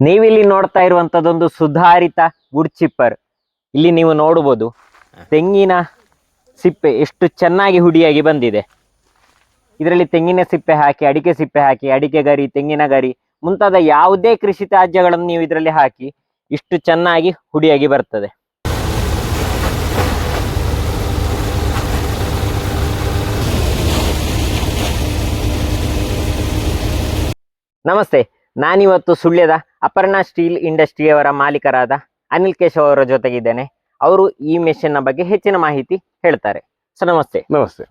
ನೀವಿಲ್ಲಿ ನೋಡ್ತಾ ಇರುವಂತದೊಂದು ಸುಧಾರಿತ ವುಡ್ ಚಿಪ್ಪರ್ ಇಲ್ಲಿ ನೀವು ನೋಡಬಹುದು ತೆಂಗಿನ ಸಿಪ್ಪೆ ಎಷ್ಟು ಚೆನ್ನಾಗಿ ಹುಡಿಯಾಗಿ ಬಂದಿದೆ. ಇದರಲ್ಲಿ ತೆಂಗಿನ ಸಿಪ್ಪೆ ಹಾಕಿ ಅಡಿಕೆ ಸಿಪ್ಪೆ ಹಾಕಿ ಅಡಿಕೆ ಗರಿ ತೆಂಗಿನ ಗರಿ ಮುಂತಾದ ಯಾವುದೇ ಕೃಷಿ ತ್ಯಾಜ್ಯಗಳನ್ನು ನೀವು ಇದರಲ್ಲಿ ಹಾಕಿ ಇಷ್ಟು ಚೆನ್ನಾಗಿ ಹುಡಿಯಾಗಿ ಬರ್ತದೆ. ನಮಸ್ತೆ. ನಾನಿವತ್ತು ಸುಳ್ಯದ ಅಪರ್ಣಾ ಸ್ಟೀಲ್ ಇಂಡಸ್ಟ್ರಿಯವರ ಮಾಲೀಕರಾದ ಅನಿಲ್ ಕೇಶವ್ ಅವರ ಜೊತೆಗಿದ್ದೇನೆ. ಅವರು ಈ ಮೆಷಿನ್ನ ಬಗ್ಗೆ ಹೆಚ್ಚಿನ ಮಾಹಿತಿ ಹೇಳ್ತಾರೆ. ಸರ್ ನಮಸ್ತೆ. ನಮಸ್ತೆ.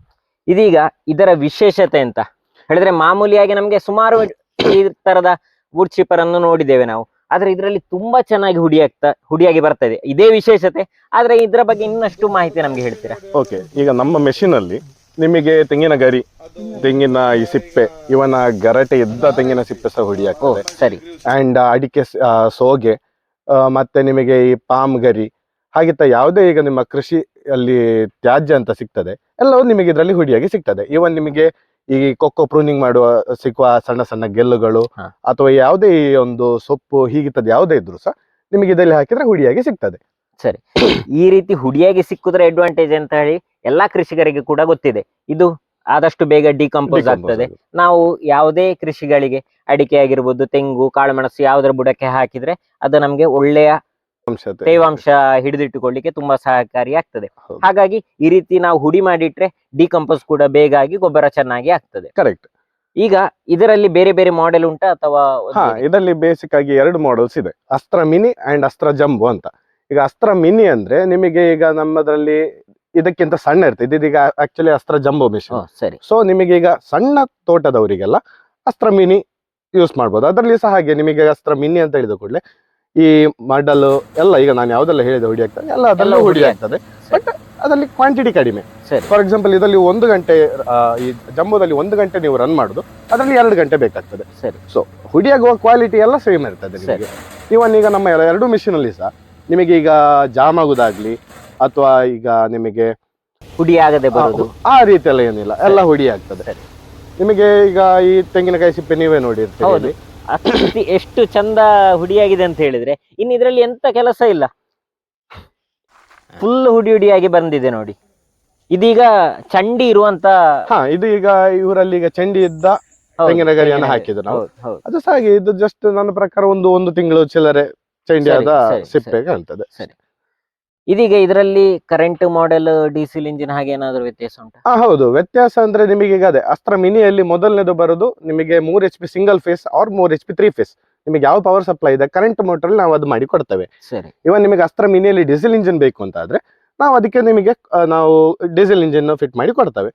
ಇದೀಗ ಇದರ ವಿಶೇಷತೆ ಅಂತ ಹೇಳಿದ್ರೆ ಮಾಮೂಲಿಯಾಗಿ ನಮಗೆ ಸುಮಾರು ಈ ತರದ ವುಡ್ ಚೀಪರ್ ಅನ್ನು ನೋಡಿದ್ದೇವೆ ನಾವು. ಆದ್ರೆ ಇದರಲ್ಲಿ ತುಂಬಾ ಚೆನ್ನಾಗಿ ಹುಡಿಯಾಗ್ತಾ ಹುಡಿಯಾಗಿ ಬರ್ತಾ ಇದೆ. ಇದೇ ವಿಶೇಷತೆ ಆದ್ರೆ ಇದರ ಬಗ್ಗೆ ಇನ್ನಷ್ಟು ಮಾಹಿತಿ ನಮ್ಗೆ ಹೇಳ್ತೀರಾ? ಓಕೆ ಈಗ ನಮ್ಮ ಮೆಷಿನ್ ಅಲ್ಲಿ ನಿಮಗೆ ತೆಂಗಿನ ಗರಿ ತೆಂಗಿನ ಈ ಸಿಪ್ಪೆ ಇವನ ಗರಟೆ ಇದ್ದ ತೆಂಗಿನ ಸಿಪ್ಪೆ ಸಹ ಹುಡಿಯಾಗ್ತದೆ ಸರಿ. ಅಂಡ್ ಅಡಿಕೆ ಸ- ಆ, ಸೋಗೆ ಆ, ಮತ್ತೆ ನಿಮಗೆ ಈ ಪಾಮ್ ಗರಿ ಹಾಗಿತ್ತ ಯಾವುದೇ ಈಗ ನಿಮ್ಮ ಕೃಷಿ ಅಲ್ಲಿ ತ್ಯಾಜ್ಯ ಅಂತ ಸಿಗ್ತದೆ ಎಲ್ಲವೂ ನಿಮಗೆ ಇದರಲ್ಲಿ ಹುಡಿಯಾಗಿ ಸಿಗ್ತದೆ. ಇವನ್ ನಿಮಗೆ ಈ ಕೊಕ್ಕೋ ಪ್ರೂನಿಂಗ್ ಮಾಡುವ ಸಿಕ್ಕುವ ಸಣ್ಣ ಸಣ್ಣ ಗೆಲ್ಲುಗಳು ಹಾ. ಅಥವಾ ಯಾವುದೇ ಈ ಒಂದು ಸೊಪ್ಪು ಹೀಗಿತ್ತದ ಯಾವುದೇ ಇದ್ರು ಸಹ ನಿಮಗೆ ಇದರಲ್ಲಿ ಹಾಕಿದ್ರೆ ಹುಡಿಯಾಗಿ ಸಿಗ್ತದೆ. ಸರಿ. ಈ ರೀತಿ ಹುಡಿಯಾಗಿ ಸಿಕ್ಕುದ್ರ ಅಡ್ವಾಂಟೇಜ್ ಅಂತ ಹೇಳಿ? ಎಲ್ಲಾ ಕೃಷಿಕರಿಗೆ ಕೂಡ ಗೊತ್ತಿದೆ. ಇದು ಆದಷ್ಟು ಬೇಗ ಡಿಕಂಪೋಸ್ ಆಗ್ತದೆ. ನಾವು ಯಾವುದೇ ಕೃಷಿಗಳಿಗೆ ಅಡಿಕೆ ಆಗಿರ್ಬೋದು ತೆಂಗು ಕಾಳುಮೆಣಸು ಯಾವುದರ ಬುಡಕ್ಕೆ ಹಾಕಿದ್ರೆ ಅದು ನಮ್ಗೆ ಒಳ್ಳೆಯ. ತೇವಾಂಶ ಹಿಡಿದಿಟ್ಟುಕೊಳ್ಳಿಕ್ಕೆ ತುಂಬಾ ಸಹಕಾರಿ ಆಗ್ತದೆ. ಹಾಗಾಗಿ ಈ ರೀತಿ ನಾವು ಹುಡಿ ಮಾಡಿಟ್ರೆ ಡಿಕಂಪೋಸ್ ಕೂಡ ಬೇಗ ಆಗಿ ಗೊಬ್ಬರ ಚೆನ್ನಾಗಿ ಆಗ್ತದೆ. ಕರೆಕ್ಟ್ ಈಗ ಇದರಲ್ಲಿ ಬೇರೆ ಬೇರೆ ಮಾಡೆಲ್ ಉಂಟಾ ಅಥವಾ ಹಾ ಇದರಲ್ಲಿ ಬೇಸಿಕ್ ಆಗಿ ಎರಡು ಮಾಡೆಲ್ಸ್ ಇದೆ. ಅಸ್ತ್ರ ಮಿನಿ ಅಂಡ್ ಅಸ್ತ್ರ ಜಂಬು ಅಂತ. ಈಗ ಅಸ್ತ್ರ ಮಿನಿ ಅಂದ್ರೆ ನಿಮಗೆ ಈಗ ನಮ್ಮದ್ರಲ್ಲಿ ಇದಕ್ಕಿಂತ ಸಣ್ಣ ಇರ್ತದೆ. ಇದೀಗ ಆಕ್ಚುಲಿ ಅಸ್ತ್ರ ಜಂಬೋ ಮಿಷನ್ ಸರಿ. ಸೊ ನಿಮಗೆ ಈಗ ಸಣ್ಣ ತೋಟದವರಿಗೆಲ್ಲ ಅಸ್ತ್ರ ಮಿನಿ ಯೂಸ್ ಮಾಡ್ಬೋದು. ಅದರಲ್ಲಿ ಸಹ ಹಾಗೆ ನಿಮಗೆ ಅಸ್ತ್ರ ಮಿನಿ ಅಂತ ಹೇಳಿದ ಕೂಡಲೇ ಈ ಮಡಲು ಎಲ್ಲ ಈಗ ನಾನು ಯಾವ್ದೆಲ್ಲ ಹೇಳಿದೆ ಹುಡಿ ಆಗ್ತದೆ. ಎಲ್ಲ ಅದೆಲ್ಲ ಹುಡಿ ಆಗ್ತದೆ. ಬಟ್ ಅದರಲ್ಲಿ ಕ್ವಾಂಟಿಟಿ ಕಡಿಮೆ. ಸರಿ. ಫಾರ್ ಎಕ್ಸಾಂಪಲ್ ಇದರಲ್ಲಿ ಒಂದು ಗಂಟೆ ಈ ಜಂಬೋದಲ್ಲಿ ಒಂದು ಗಂಟೆ ನೀವು ರನ್ ಮಾಡುದು. ಅದರಲ್ಲಿ ಎರಡು ಗಂಟೆ ಬೇಕಾಗ್ತದೆ. ಸರಿ. ಸೊ ಹುಡಿಯಾಗುವ ಕ್ವಾಲಿಟಿ ಎಲ್ಲ ಸೇಮ್ ಇರ್ತದೆ ನಿಮಗೆ. ಇವನ್ ಈಗ ನಮ್ಮ ಎರ- ಎರಡು ಮಿಷಿನಲ್ಲಿ ಸಹ ನಿಮಗೆ ಈಗ ಜಾಮ್ ಆಗುದಾಗ್ಲಿ ಅಥವಾ ಈಗ ನಿಮಗೆ ಹುಡಿ ಆಗದೆ ಬರುದು. ಆ ರೀತಿ ಎಲ್ಲ ಏನಿಲ್ಲ. ಎಲ್ಲ ಹುಡಿ ಆಗ್ತದೆ ನಿಮಗೆ ಈಗ ಈ ತೆಂಗಿನಕಾಯಿ ಸಿಪ್ಪೆ ನೀವೇ ನೋಡಿರ್ತೀವಿ. ಅತಿ ಎಷ್ಟು ಚಂದ ಹುಡಿಯಾಗಿದೆ ಅಂತ ಹೇಳಿದ್ರೆ ಇನ್ನು ಇದರಲ್ಲಿ ಎಂತ ಕೆಲಸ ಇಲ್ಲ. ಫುಲ್ ಹುಡಿ ಹುಡಿಯಾಗಿ ಬಂದಿದೆ ನೋಡಿ. ಇದೀಗ ಚಂಡಿ ಇರುವಂತ ಹಾ ಇದು ಈಗ ಇವರಲ್ಲಿ ಈಗ ಚಂಡಿ ಇದ್ದ ಹೌದು, ತೆಂಗಿನ ಗರಿಯನ್ನು ತೆಂಗಿನ ನಾವು. ಅದು ಸಹ ಹಾಗೆ ಇದು ಜಸ್ಟ್ ನನ್ನ ಪ್ರಕಾರ ಒಂದು ಒಂದು ತಿಂಗಳು ಚಿಲ್ಲರೆ ಚಂಡಿಯಾದ ಸಿಪ್ಪೆ ಸರಿ, ಸಿಪ್ಪೆ ಸರಿ. ಕಾಣ್ತದೆ. ಇದೀಗ ಇದರಲ್ಲಿ ಕರೆಂಟ್ ಮಾಡೆಲ್ ಡೀಸೆಲ್ ಇಂಜಿನ್ ಹಾಗೆ ಏನಾದ್ರು ವ್ಯತ್ಯಾಸ ಉಂಟು? ಹಾ ಹೌದು. ವ್ಯತ್ಯಾಸ ಅಂದ್ರೆ ನಿಮಗೆ ಈಗ ಅದೇ ಅಸ್ತ್ರ ಮಿನಿಯಲ್ಲಿ ಮೊದಲನೇದು ಬರೋದು ನಿಮಗೆ ಮೂರ್ H P single phase or ಮೂರ್ ಎಚ್ ಪಿ ತ್ರೀ ಫೇಸ್ ನಿಮಗೆ ಯಾವ ಪವರ್ ಸಪ್ಲೈ ಇದೆ ಕರೆಂಟ್ ಮೋಟರ್ ನಾವು ಅದು ಮಾಡಿ ಕೊಡ್ತೇವೆ. ಸರಿ. ಇವನ್ ನಿಮಗೆ ಅಸ್ತ್ರ ಮಿನಿಯಲ್ಲಿ ಡೀಸೆಲ್ ಇಂಜಿನ್ ಬೇಕು ಅಂತ ಆದ್ರೆ ನಾವು ಅದಕ್ಕೆ ನಿಮಗೆ ನಾವು ಡೀಸೆಲ್ ಇಂಜಿನ್ ಫಿಟ್ ಮಾಡಿ ಕೊಡ್ತೇವೆ.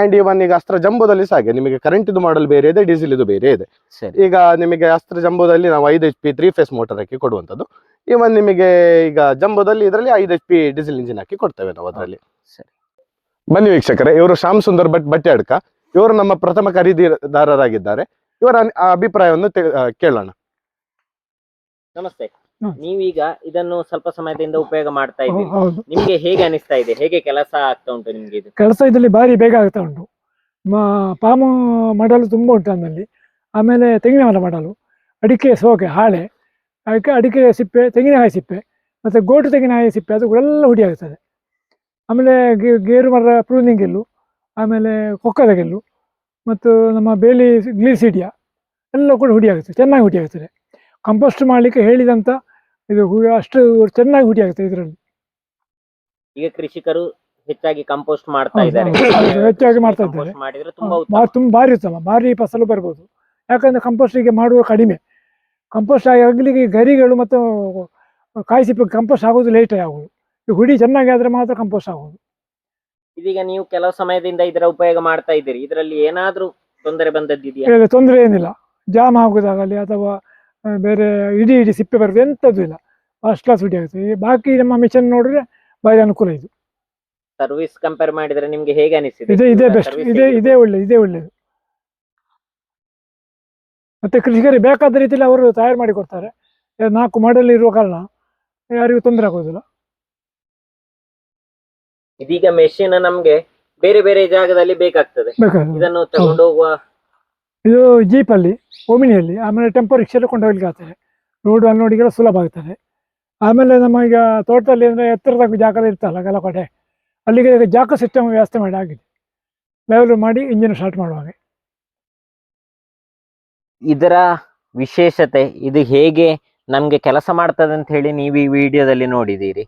ಅಂಡ್ ಇವನ್ ಈಗ ಅಸ್ತ್ರ ಜಂಬೋದಲ್ಲಿ ಸಾಗೆ ಹಾಗೆ ನಿಮಗೆ ಕರೆಂಟ್ ಇದು ಮಾಡಲ್ ಬೇರೆ ಇದೆ ಡೀಸೆಲ್ ಇದು ಬೇರೆ ಇದೆ. ಸರಿ. ಈಗ ನಿಮಗೆ ಅಸ್ತ್ರ ಜಂಬೋದಲ್ಲಿ ನಾವು ಐದು H P three phase motor ಹಾಕಿ ಕೊಡುವಂಥದ್ದು. ಇವನ್ ನಿಮಗೆ ಈಗ ಜಂಬೋದಲ್ಲಿ ಇದರಲ್ಲಿ ಐದು ಎಚ್ ಪಿ ಡೀಸೆಲ್ ಇಂಜಿನ್ ಹಾಕಿ ಕೊಡ್ತೇವೆ ನಾವು ಅದರಲ್ಲಿ. ಸರಿ. ಬನ್ನಿ ವೀಕ್ಷಕರೇ ಇವರು ಶ್ಯಾಮ್ ಸುಂದರ್ ಭಟ್ ಬಟ್ಟೆ ಅಡ್ಕ ಇವರು ನಮ್ಮ ಪ್ರಥಮ ಖರೀದಿದಾರರಾಗಿದ್ದಾರೆ. ಇವರ ಆ ಅಭಿಪ್ರಾಯವನ್ನು ಕೇಳೋಣ. ನಮಸ್ತೆ. ನೀವೀಗ ಇದನ್ನು ಸ್ವಲ್ಪ ಸಮಯದಿಂದ ಉಪಯೋಗ ಮಾಡ್ತಾ ಇದ್ದೀರಿ. ಹೌದು. ನಿಮ್ಗೆ ಹೇಗೆ ಅನಿಸ್ತಾ ಇದೆ? ಹೇಗೆ ಕೆಲಸ ಆಗ್ತಾ ಉಂಟು ನಿಮ್ಗೆ ಇದು? ಕೆಲಸ ಇದರಲ್ಲಿ ಭಾರಿ ಬೇಗ ಆಗ್ತಾ ಉಂಟು. ಪಾಮು ಮಾಡಲು ತುಂಬ ಉಂಟು ನನ್ನಲ್ಲಿ. ಆಮೇಲೆ ತೆಂಗಿನ ಮರ ಮಾಡಲು. ಅಡಿಕೆ ಸೋಕೆ ಹಾಳೆ ಅದಕ್ಕೆ ಅಡಿಕೆ ಸಿಪ್ಪೆ ತೆಂಗಿನಕಾಯಿ ಸಿಪ್ಪೆ ಮತ್ತು ಗೋಟು ತೆಂಗಿನಕಾಯಿ ಸಿಪ್ಪೆ ಅದು ಎಲ್ಲ ಹುಡಿ ಆಗ್ತದೆ. ಆಮೇಲೆ ಗೆ- ಗೇರು ಮರ ಪ್ರೂನಿಂಗ್ ಗೆಲ್ಲು ಆಮೇಲೆ ಕೊಕ್ಕದ ಗೆಲ್ಲು ಮತ್ತು ನಮ್ಮ ಬೇಲಿ ಗ್ಲೀಸಿಡಿಯಾ ಎಲ್ಲ ಕೂಡ ಹುಡಿ ಆಗುತ್ತೆ ಚೆನ್ನಾಗಿ ಹುಡಿ ಆಗ್ತದೆ. ಕಂಪೋಸ್ಟ್ ಮಾಡಲಿಕ್ಕೆ ಹೇಳಿದಂಥ ಇದು ಅಷ್ಟು ಚೆನ್ನಾಗಿ ಹುಡಿ ಆಗ್ತದೆ ಇದರಲ್ಲಿ. ಈಗ ಕೃಷಿಕರು ಹೆಚ್ಚಾಗಿ ಕಂಪೋಸ್ಟ್ ಮಾಡ್ತಾ ಇದ್ದಾರೆ. ಹೆಚ್ಚಾಗಿ ಮಾಡ್ತಾ ಇದ್ದಾರೆ. ಕಂಪೋಸ್ಟ್ ಮಾಡಿದ್ರೆ ತುಂಬಾ ಉತ್ತಮ. ಭಾರಿ ತುಂಬ ಭಾರಿ ಉತ್ತಮ ಭಾರಿ ಫಸಲು ಬರ್ಬೋದು. ಯಾಕಂದ್ರೆ ಕಂಪೋಸ್ಟಿಗೆ ಮಾಡುವ ಕಡಿಮೆ. ಕಂಪೋಸ್ಟ್ ಆಗಿ ಆಗಲಿಕ್ಕೆ ಈ ಗರಿಗಳು ಮತ್ತು ಕಾಯಿಸಿ ಸಿಪ್ಪೆ ಕಂಪೋಸ್ಟ್ ಆಗೋದು ಲೇಟ್ ಆಗೋದು. ಈ ಹುಡಿ ಚೆನ್ನಾಗಿ ಆದರೆ ಮಾತ್ರ ಕಂಪೋಸ್ಟ್ ಆಗೋದು. ಇದೀಗ ನೀವು ಕೆಲವು ಸಮಯದಿಂದ ಇದರ ಉಪಯೋಗ ಮಾಡ್ತಾ ಇದ್ದೀರಿ. ಇದರಲ್ಲಿ ಏನಾದ್ರೂ ತೊಂದರೆ ಬಂದದ್ದಿದೆಯಾ? ತೊಂದರೆ ಏನಿಲ್ಲ. ಜಾಮ್ ಆಗೋದಾಗಲಿ ಅಥವಾ ಬೇರೆ ಇಡೀ ಇಡೀ ಸಿಪ್ಪೆ ಬರೋದು ಎಂಥದ್ದು ಇಲ್ಲ. ಫಸ್ಟ್ ಕ್ಲಾಸ್ ಹುಡಿ ಆಗುತ್ತೆ. ಈ ಬಾಕಿ ನಮ್ಮ ಮಿಷನ್ ನೋಡಿದ್ರೆ ಭಾರಿ ಅನುಕೂಲ ಇದು. ಸರ್ವಿಸ್ ಕಂಪೇರ್ ಮಾಡಿದ್ರೆ ನಿಮ್ಗೆ ಹೇಗೆ ಅನಿಸಿದೆ? ಇದೇ ಇದೇ ಬೆಸ್ಟ್ ಇದೆ ಇದೇ ಹೇಗಿದೆ? ಇದೇ ಒಳ್ಳೆ ಇದೇ ಒಳ್ಳೆಯದು ಮತ್ತೆ ಕೃಷಿಕರಿಗೆ ಬೇಕಾದ ರೀತಿಯಲ್ಲಿ ಅವರು ತಯಾರು ಮಾಡಿ ಕೊಡ್ತಾರೆ. ನಾಲ್ಕು ಮಾಡಲ್ ಇರುವ ಕಾರಣ ಯಾರಿಗೂ ತೊಂದರೆ ಆಗೋದಿಲ್ಲ. ಇದೀಗ ಮೆಷಿನ್ ನಮ್ಗೆ ಬೇರೆ ಬೇರೆ ಜಾಗದಲ್ಲಿ ಬೇಕಾಗ್ತದೆ. ಇದನ್ನು ತಗೊಂಡು ಹೋಗುವ ಇದು ಜೀಪಲ್ಲಿ, ಓಮಿನಿಯಲ್ಲಿ, ಆಮೇಲೆ ಟೆಂಪೋ ರಿಕ್ಷಲ್ಲಿ ಕೊಂಡೋಗ್ಲಿಕ್ಕೆ ಆಗ್ತದೆ. ರೋಡು ಅಲ್ಲಿ ನೋಡಿಗೆಲ್ಲ ಸುಲಭ ಆಗ್ತದೆ. ಆಮೇಲೆ ನಮ್ಮ ಈಗ ತೋಟದಲ್ಲಿ ಅಂದರೆ ಎತ್ತರದ ಜಾಗ ಇರ್ತಲ್ಲ ಕೆಲ ಕಡೆ, ಅಲ್ಲಿಗೆ ಜಾಕ ಸಿಸ್ಟಮ್ ವ್ಯವಸ್ಥೆ ಮಾಡಿ ಆಗಿದೆ. ಲೆವೆಲ್ ಮಾಡಿ ಇಂಜಿನ್ ಸ್ಟಾರ್ಟ್ ಮಾಡುವಾಗ. ಇದರ ವಿಶೇಷತೆ, ಇದು ಹೇಗೆ ನಮಗೆ ಕೆಲಸ ಮಾಡ್ತದೆ ಅಂತ ಹೇಳಿ ನೀವು ಈ ವಿಡಿಯೋದಲ್ಲಿ ನೋಡಿದ್ದೀರಿ.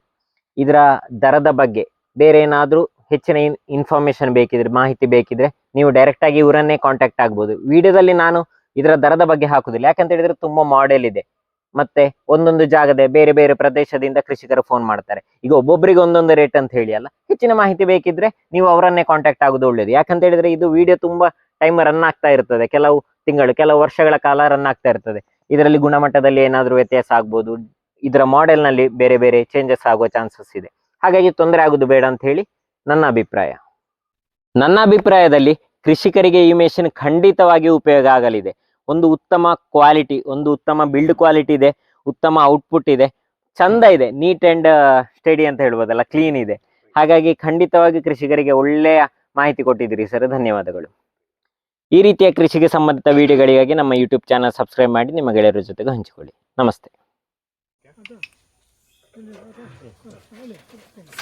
ಇದರ ದರದ ಬಗ್ಗೆ ಬೇರೆ ಏನಾದರೂ ಹೆಚ್ಚಿನ ಇನ್ಫಾರ್ಮೇಶನ್ ಬೇಕಿದ್ರೆ, ಮಾಹಿತಿ ಬೇಕಿದ್ರೆ ನೀವು ಡೈರೆಕ್ಟ್ ಆಗಿ ಇವರನ್ನೇ ಕಾಂಟ್ಯಾಕ್ಟ್ ಆಗ್ಬೋದು. ವಿಡಿಯೋದಲ್ಲಿ ನಾನು ಇದರ ದರದ ಬಗ್ಗೆ ಹಾಕುದಿಲ್ಲ. ಯಾಕಂತ ಹೇಳಿದ್ರೆ ತುಂಬಾ ಮಾಡೆಲ್ ಇದೆ. ಮತ್ತೆ ಒಂದೊಂದು ಜಾಗದ ಬೇರೆ ಬೇರೆ ಪ್ರದೇಶದಿಂದ ಕೃಷಿಕರು ಫೋನ್ ಮಾಡ್ತಾರೆ. ಈಗ ಒಬ್ಬೊಬ್ಬರಿಗೆ ಒಂದೊಂದು ರೇಟ್ ಅಂತ ಹೇಳಿ ಅಲ್ಲ, ಹೆಚ್ಚಿನ ಮಾಹಿತಿ ಬೇಕಿದ್ರೆ ನೀವು ಅವರನ್ನೇ ಕಾಂಟ್ಯಾಕ್ಟ್ ಆಗೋದು ಒಳ್ಳೇದು. ಯಾಕಂತ ಹೇಳಿದ್ರೆ ಇದು ವಿಡಿಯೋ ತುಂಬಾ ಟೈಮ್ ರನ್ ಆಗ್ತಾ ಇರ್ತದೆ. ಕೆಲವು ತಿಂಗಳು, ಕೆಲವು ವರ್ಷಗಳ ಕಾಲ ರನ್ ಆಗ್ತಾ ಇರ್ತದೆ. ಇದರಲ್ಲಿ ಗುಣಮಟ್ಟದಲ್ಲಿ ಏನಾದರೂ ವ್ಯತ್ಯಾಸ ಆಗ್ಬೋದು. ಇದರ ಮಾಡೆಲ್ನಲ್ಲಿ ಬೇರೆ ಬೇರೆ ಚೇಂಜಸ್ ಆಗುವ ಚಾನ್ಸಸ್ ಇದೆ. ಹಾಗಾಗಿ ತೊಂದರೆ ಆಗೋದು ಬೇಡ ಅಂತ ಹೇಳಿ ನನ್ನ ಅಭಿಪ್ರಾಯ. ನನ್ನ ಅಭಿಪ್ರಾಯದಲ್ಲಿ ಕೃಷಿಕರಿಗೆ ಈ ಮೆಷಿನ್ ಖಂಡಿತವಾಗಿ ಉಪಯೋಗ ಆಗಲಿದೆ. ಒಂದು ಉತ್ತಮ ಕ್ವಾಲಿಟಿ ಒಂದು ಉತ್ತಮ ಬಿಲ್ಡ್ ಕ್ವಾಲಿಟಿ ಇದೆ, ಉತ್ತಮ ಔಟ್ಪುಟ್ ಇದೆ. ಚಂದ ಇದೆ ನೀಟ್ ಅಂಡ್ ಸ್ಟಡಿ ಅಂತ ಹೇಳ್ಬೋದಲ್ಲ ಕ್ಲೀನ್ ಇದೆ. ಹಾಗಾಗಿ ಖಂಡಿತವಾಗಿ ಕೃಷಿಕರಿಗೆ ಒಳ್ಳೆಯ ಮಾಹಿತಿ ಕೊಟ್ಟಿದ್ದೀರಿ ಸರ್. ಧನ್ಯವಾದಗಳು. ಈ ರೀತಿಯ ಕೃಷಿಗೆ ಸಂಬಂಧಿತ ವಿಡಿಯೋಗಳಿಗಾಗಿ ನಮ್ಮ ಯೂಟ್ಯೂಬ್ ಚಾನಲ್ ಸಬ್ಸ್ಕ್ರೈಬ್ ಮಾಡಿ, ನಿಮ್ಮ ಗೆಳೆಯರ ಜೊತೆಗೆ ಹಂಚಿಕೊಳ್ಳಿ. ನಮಸ್ತೆ. Öyle, öyle, öyle, öyle.